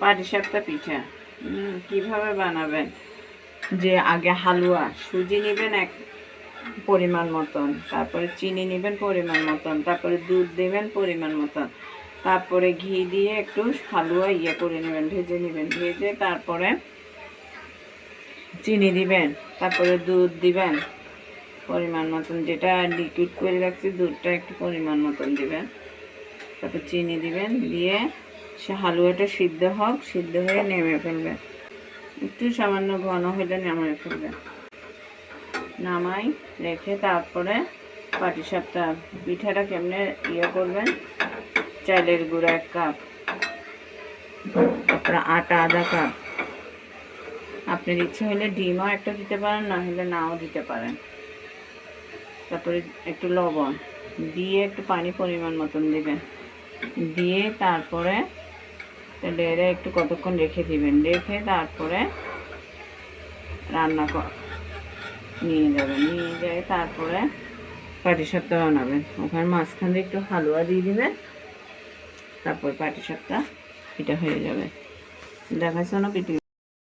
পাটিসাপটা পিঠা। কীভাবে বানাবেন? যে আগে হালুয়া, সুজি নেবেন এক পরিমাণ মতন, তারপরে চিনি নেবেন পরিমাণ মতন, তারপরে দুধ দেবেন পরিমাণ মতন, তারপরে ঘি দিয়ে একটু হালুয়া ইয়ে করে নেবেন, ভেজে নেবেন, ভেজে তারপরে চিনি দিবেন, তারপরে দুধ দিবেন, পরিমাণ মতন যেটা লিকুইড করে রাখছি, দুধটা একটু পরিমাণ মতন দিবেন, তারপর চিনি দিবেন, দিয়ে সে হালুয়াটা সিদ্ধ হোক, সিদ্ধ হয়ে নেমে ফেলবে। একটু সামান্য ঘন হলে নামিয়ে ফেলবে। নামাই, রেখে তারপরে পাটিসাপটা, পিঠাটা কেমনে ইয়ে করবেন? চালের গুঁড়া এক কাপ, তারপরে আটা আধা কাপ। আপনার ইচ্ছে হলে ডিমও একটা দিতে পারেন, না হলে নাও দিতে পারেন। তারপরে একটু লবণ, দিয়ে একটু পানি পরিমাণ মতন দেবেন। দিয়ে তারপরে লেড়ে একটু কতক্ষণ রেখে দিবেন? রেখে তারপরে রান্না নিয়ে যাবেন। নিয়ে যায় তারপরে পাটিসাপটা বানাবেন। ওখানে মাঝখান দিয়ে একটু হালুয়া দিয়ে দিবেন। তারপর পাটিসাপটা, এটা হয়ে যাবে। দেখাচ্ছ না পিটি